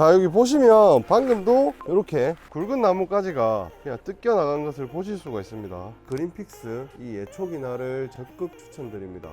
자 여기 보시면 방금도 이렇게 굵은 나뭇가지가 그냥 뜯겨 나간 것을 보실 수가 있습니다. 그린픽스 이 예초기나를 적극 추천드립니다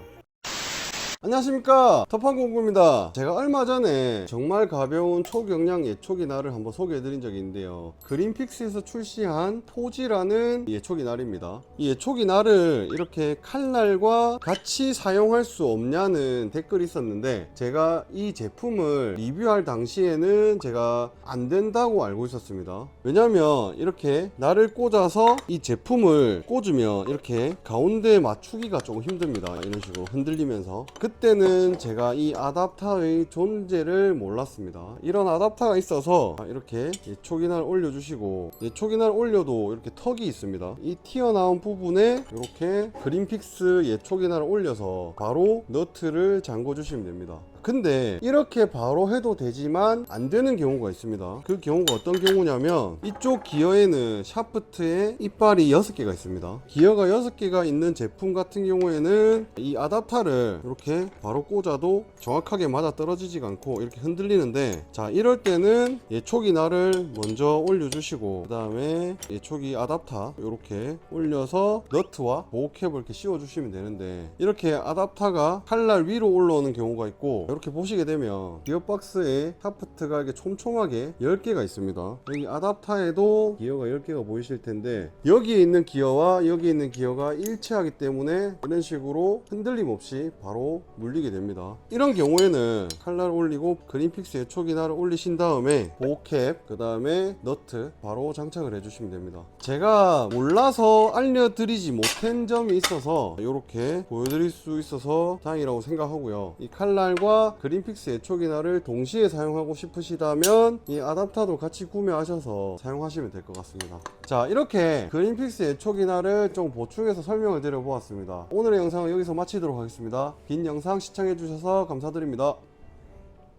안녕하십니까. 터판공구입니다. 제가 얼마 전에 정말 가벼운 초경량 예초기 날을 한번 소개해 드린 적이 있는데요. 그린픽스에서 출시한 포지라는 예초기 날입니다. 이 예초기 날을 이렇게 칼날과 같이 사용할 수 없냐는 댓글이 있었는데 제가 이 제품을 리뷰할 당시에는 제가 안 된다고 알고 있었습니다. 왜냐면 이렇게 날을 꽂아서 이 제품을 꽂으면 이렇게 가운데 맞추기가 조금 힘듭니다. 이런 식으로 흔들리면서 그때는 제가 이 아답터의 존재를 몰랐습니다. 이런 아답터가 있어서 이렇게 예초기날 올려주시고 예초기날 올려도 이렇게 턱이 있습니다. 이 튀어나온 부분에 이렇게 그린픽스 예초기날을 올려서 바로 너트를 잠궈 주시면 됩니다. 근데 이렇게 바로 해도 되지만 안 되는 경우가 있습니다. 그 경우가 어떤 경우냐면 이쪽 기어에는 샤프트에 이빨이 6개가 있습니다. 기어가 6개가 있는 제품 같은 경우에는 이 아답터를 이렇게 바로 꽂아도 정확하게 맞아 떨어지지가 않고 이렇게 흔들리는데 자 이럴 때는 예초기 날을 먼저 올려주시고 그 다음에 예초기 아답터 이렇게 올려서 너트와 보호캡을 이렇게 씌워 주시면 되는데 이렇게 아답터가 칼날 위로 올라오는 경우가 있고 이렇게 보시게 되면 기어박스에 샤프트가 이렇게 촘촘하게 10개가 있습니다. 여기 아답터에도 기어가 10개가 보이실 텐데 여기에 있는 기어와 여기 있는 기어가 일치하기 때문에 이런 식으로 흔들림 없이 바로 물리게 됩니다. 이런 경우에는 칼날 올리고 그린픽스 예초기날을 올리신 다음에 보호캡 그 다음에 너트 바로 장착을 해주시면 됩니다. 제가 몰라서 알려드리지 못한 점이 있어서 이렇게 보여드릴 수 있어서 다행이라고 생각하고요. 이 칼날과 그린픽스 예초기날을 동시에 사용하고 싶으시다면 이 아답터도 같이 구매하셔서 사용하시면 될 것 같습니다. 자 이렇게 그린픽스 예초기날을 좀 보충해서 설명을 드려 보았습니다. 오늘의 영상은 여기서 마치도록 하겠습니다. 긴 영상 시청해 주셔서 감사드립니다